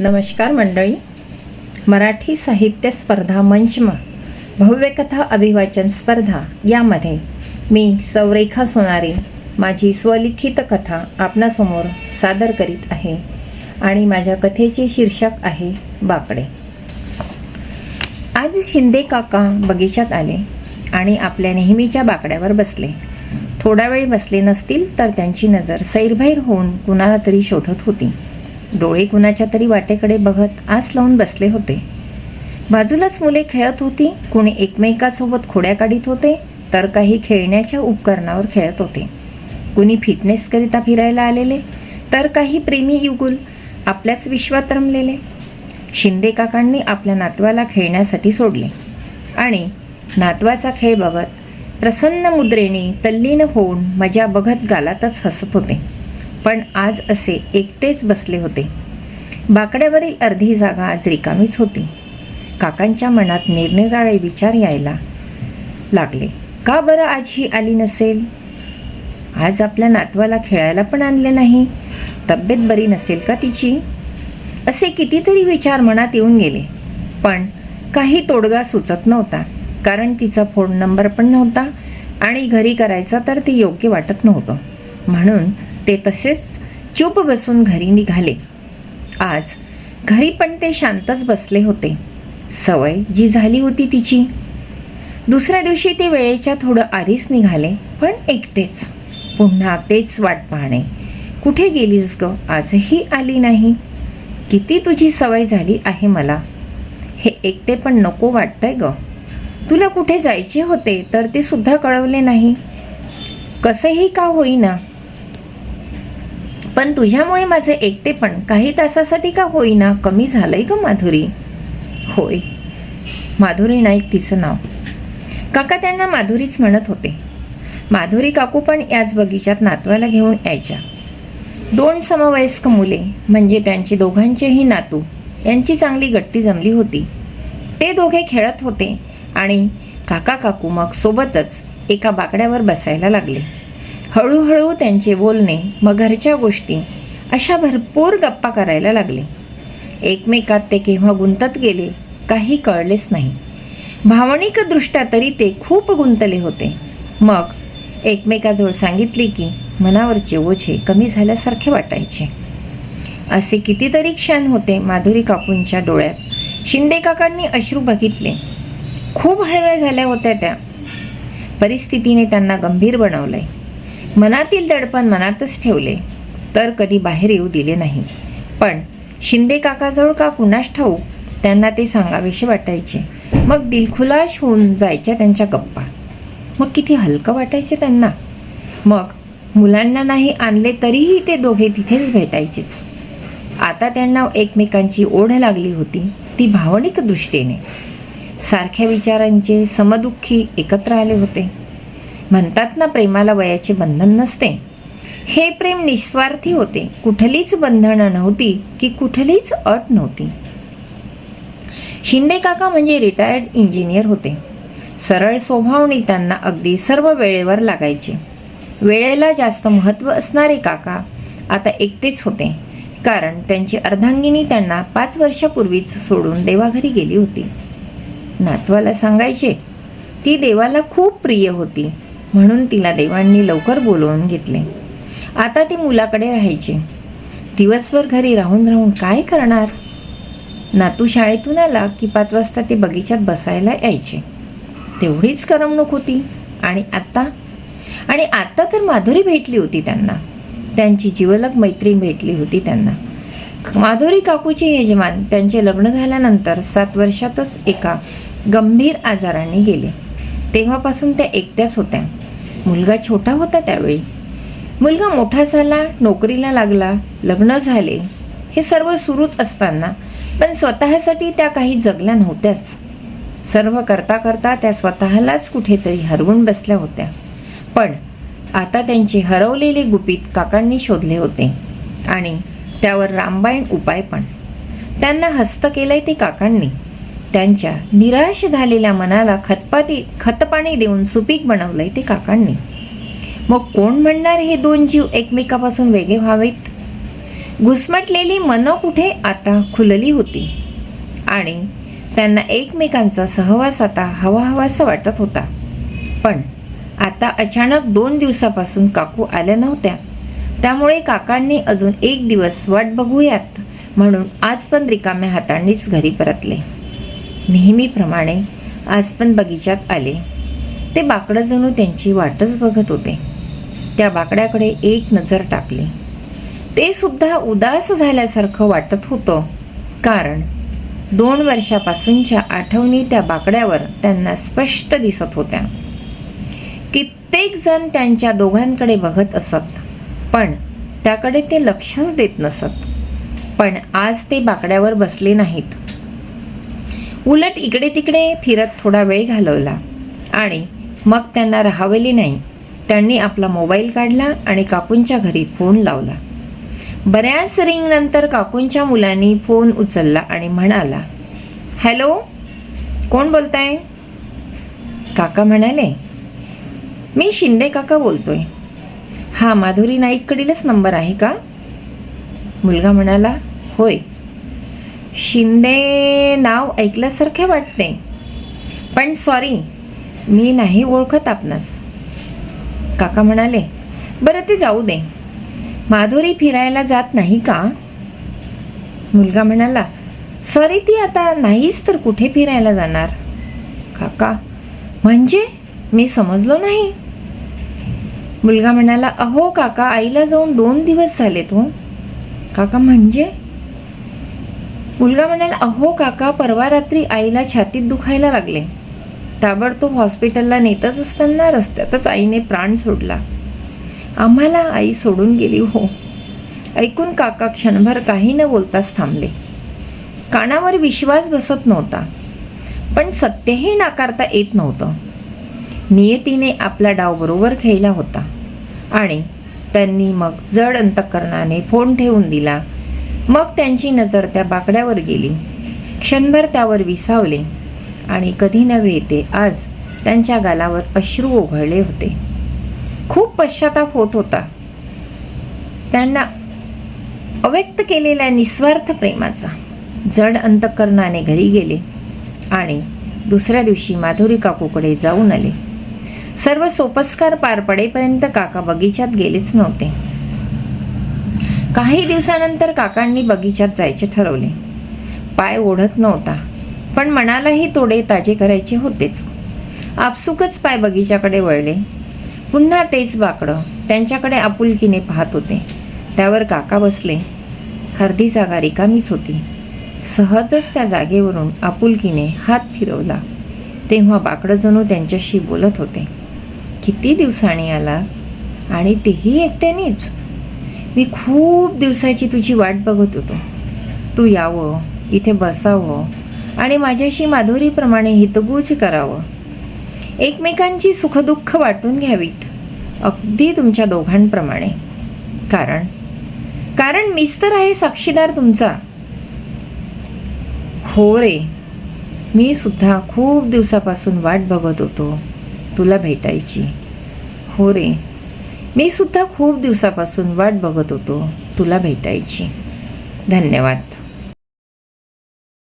नमस्कार मंडळी. मराठी साहित्य स्पर्धा मंचमा भव्यकथा अभिवाचन स्पर्धा यामध्ये मी सौरेखा सोनारी माझी स्वलिखित कथा आपणासमोर सादर करीत आहे आणि माझ्या कथेचे शीर्षक आहे बाकडे. आज शिंदे काका बगीचात आले आणि आपल्या नेहमीच्या बाकड्यावर बसले. थोडा वेळ बसले नसतील तर त्यांची नजर सैरभैर होऊन कुणाला तरी शोधत होती. डोळे कुणाच्या तरी वाटेकडे बघत आस लावून बसले होते. बाजूलाच मुले खेळत होती कुणी एकमेकासोबत खोड्या काढीत होते तर काही खेळण्याच्या उपकरणावर खेळत होते. कुणी फिटनेसकरिता फिरायला आलेले तर काही प्रेमी युगुल आपल्याच विश्वात रमलेले. शिंदे काकांनी आपल्या नातवाला खेळण्यासाठी सोडले. आणि नातवाचा खेळ बघत प्रसन्न मुद्रेने तल्लीन होऊन मजा बघत गालातच हसत होते. पण आज असे एकटेच बसले होते. बाकड्यावरील अर्धी जागा आज रिकामीच होती. काकांच्या मनात निरनिराळे विचार यायला लागले. का बरं आज ही आली नसेल? आज आपल्या नातवाला खेळायला पण आणले नाही. तब्येत बरी नसेल का तिची? असे कितीतरी विचार मनात येऊन गेले. पण काही तोडगा सुचत नव्हता कारण तिचा फोन नंबर पण नव्हता आणि घरी करायचा तर ते योग्य वाटत नव्हतं. म्हणून ते तसेच चूप बसून घरी निघाले. आज घरी पण ते शांतच बसले होते. सवय जी झाली होती तिची. दुसऱ्या दिवशी ते वेळेच्या थोडं आधीच निघाले पण एकटेच. पुन्हा तेच वाट पाहणे. कुठे गेलीस ग? आजही आली नाही. किती तुझी सवय झाली आहे मला. हे एकटे पण नको वाटतंय ग. तुला कुठे जायचे होते तर ते सुद्धा कळवले नाही. कसंही का होईना. पण तुझ्यामुळे माझे एकटेपण काही तासासाठी का होईना? कमी झालंय ग माधुरी. होय. माधुरी नाईक तिचं नाव. काका त्यांना माधुरीच म्हणत होते. माधुरी काकू पण याच बगीचात नातवाला घेऊन यायच्या. दोन समवयस्क मुले म्हणजे त्यांची दोघांचेही नातू यांची चांगली गट्टी जमली होती. ते दोघे खेळत होते आणि काका काकू मग सोबतच एका बाकड्यावर बसायला लागले. हळूहळू त्यांचे बोलणे मग घरच्या गोष्टी अशा भरपूर गप्पा करायला लागले. एकमेकात ते केव्हा गुंतत गेले काही कळलेच नाही. भावनिकदृष्ट्या तरी ते खूप गुंतले होते. मग एकमेकाजवळ सांगितले की मनावरचे ओझे कमी झाल्यासारखे वाटायचे. असे कितीतरी क्षण होते माधुरी काकूंच्या डोळ्यात. शिंदे काकांनी अश्रू बघितले. खूप हळव्या झाल्या होत्या त्या. परिस्थितीने त्यांना गंभीर बनवलंय. मनातील दडपण मनातच ठेवले. तर कधी बाहेर येऊ दिले नाही. पण शिंदे काकाजवळ का कुणास ठाऊक त्यांना ते सांगावेसे वाटायचे. मग दिलखुलाश होऊन जायच्या त्यांच्या गप्पा. मग किती हलकं वाटायचे त्यांना. मग मुलांना नाही आणले तरीही ते दोघे तिथेच भेटायचेच. आता त्यांना एकमेकांची ओढ लागली होती ती भावनिक दृष्टीने. सारख्या विचारांचे समदुःखी एकत्र आले होते. म्हणतात ना प्रेमाला वयाचे बंधन नसते. हे प्रेम निस्वार्थी होते. कुठलीच बंधनं नव्हती की कुठलीच अट नव्हती. शिंदे काका म्हणजे रिटायर्ड इंजिनियर होते. सरळ स्वभावणी त्यांना अगदी सर्व वेळेवर लागायचे. वेळेला जास्त महत्त्व असणारे काका आता एकटेच होते. कारण त्यांची अर्धांगिनी त्यांना पाच वर्षापूर्वीच सोडून देवाघरी गेली होती. नातवाला सांगायचे ती देवाला खूप प्रिय होती. म्हणून तिला देवांनी लवकर बोलवून घेतले. आता ती मुलाकडे राहायची. दिवसभर घरी राहून राहून काय करणार? नातू शाळेतून आला की पाच वाजता ते बगीचात बसायला यायचे. तेवढीच करमणूक होती. आणि आत्ता आणि आत्ता तर माधुरी भेटली होती त्यांना. त्यांची जिवलग मैत्रीण भेटली होती त्यांना. माधुरी काकूचे यजमान त्यांचे लग्न झाल्यानंतर सात वर्षातच एका गंभीर आजाराने गेले. तेव्हापासून त्या एकट्याच होत्या. मुलगा छोटा होता त्यावेळी. मुलगा मोठा झाला नोकरीला लागला लग्न झाले. हे सर्व सुरूच असताना पण स्वतःसाठी त्या काही जगल्या नव्हत्याच. सर्व करता करता त्या स्वतःलाच कुठेतरी हरवून बसल्या होत्या. पण आता त्यांचे हरवलेले गुपित काकांनी शोधले होते आणि त्यावर रामबाण उपाय पण. त्यांना हस्त केलंय ते काकांनी. त्यांच्या निराश झालेल्या मनाला खतपाती खतपाणी देऊन सुपीक बनवलंय ते काकांनी. मग कोण म्हणणार हे दोन जीव एकमेकापासून वेगळे व्हावेत? घुसमटलेली मनं कुठे आता खुलली होती? आणि त्यांना एकमेकांचा सहवास आता हवा हवासा वाटत होता. पण आता अचानक दोन दिवसापासून काकू आल्या नव्हत्या. त्यामुळे काकांनी अजून एक दिवस वाट बघूयात म्हणून आज पण रिकाम्या हातांनीच घरी परतले. नेहमीप्रमाणे आज पण बगीचात आले. ते बाकडं जणू त्यांची वाटच बघत होते. त्या बाकड्याकडे एक नजर टाकली. ते सुद्धा उदास झाल्यासारखं वाटत होतं. कारण दोन वर्षापासूनच्या आठवणी त्या बाकड्यावर त्यांना स्पष्ट दिसत होत्या. कित्येक जण त्यांच्या दोघांकडे बघत असत. पण त्याकडे ते लक्षच देत नसत. पण आज ते बाकड्यावर बसले नाहीत. उलट इकडे तिकडे फिरत थोडा वेळ घालवला. आणि मग त्यांना राहावले नाही. त्यांनी आपला मोबाईल काढला आणि काकूंच्या घरी फोन लावला. बऱ्याच रिंगनंतर काकूंच्या मुलांनी फोन उचलला आणि म्हणाला हॅलो कोण बोलताय? काका म्हणाले मी शिंदे काका बोलतोय. हा माधुरी नाईककडीलच नंबर आहे का? मुलगा म्हणाला होय शिंदे नाव ऐकल्यासारखे वाटते पण सॉरी मी नाही ओळखत आपणास. काका म्हणाले बरं ते जाऊ दे. माधुरी फिरायला जात नाही का? मुलगा म्हणाला सॉरी ती आता नाहीच तर कुठे फिरायला जाणार? काका म्हणजे मी समजलो नाही. मुलगा म्हणाला अहो काका आईला जाऊन दोन दिवस झाले तू हो. काका म्हणजे? मुलगा म्हणाला अहो काका परवा रात्री आईला छातीत दुखायला लागले. ताबडतोब हॉस्पिटलला नेतच असताना रस्त्यातच आईने प्राण सोडला. आम्हाला आई सोडून गेली हो. ऐकून काका क्षणभर काही न बोलताच थांबले. कानावर विश्वास बसत नव्हता. पण सत्यही नाकारता येत नव्हतं. नियतीने आपला डाव बरोबर खेळला होता. आणि त्यांनी मग जड अंतकरणाने फोन ठेवून दिला मग त्यांची नजर त्या बाकड्यावर गेली. क्षणभर त्यावर विसावले. आणि कधी नव्हे ते आज त्यांच्या गालावर अश्रू ओघळले होते. खूप पश्चाताप होत होता. त्यांना अव्यक्त केलेल्या निस्वार्थ प्रेमाचा जड अंतकरणाने घरी गेले आणि दुसऱ्या दिवशी माधुरी काकूकडे जाऊन आले. सर्व सोपस्कार पार पडेपर्यंत काका बगीचात गेलेच नव्हते. काही दिवसानंतर काकांनी बगीचात जायचे ठरवले. पाय ओढत नव्हता पण मनालाही तोडे ताजे करायचे होतेच. आपसुकच पाय बगीच्याकडे वळले. पुन्हा तेच बाकडं त्यांच्याकडे आपुलकीने पाहत होते. त्यावर काका बसले. अर्धी जागा रिकामीच होती. सहजच त्या जागेवरून आपुलकीने हात फिरवला. तेव्हा बाकडं जणू त्यांच्याशी बोलत होते. किती दिवसांनी आला? आणि तेही एकट्यानेच. मी खूप दिवसाची तुझी वाट बघत होतो. तू यावं इथे बसावं आणि माझ्याशी माधुरीप्रमाणे हितगुज करावं. एकमेकांची सुखदुःख वाटून घ्यावीत अगदी तुमच्या दोघांप्रमाणे. कारण कारण मीच तर आहे साक्षीदार तुमचा. हो रे मी सुद्धा खूप दिवसापासून वाट बघत होतो तुला भेटायची. हो रे मी सुद्धा खूप दिवसापासून वाट बघत होतो तुला भेटायची. धन्यवाद.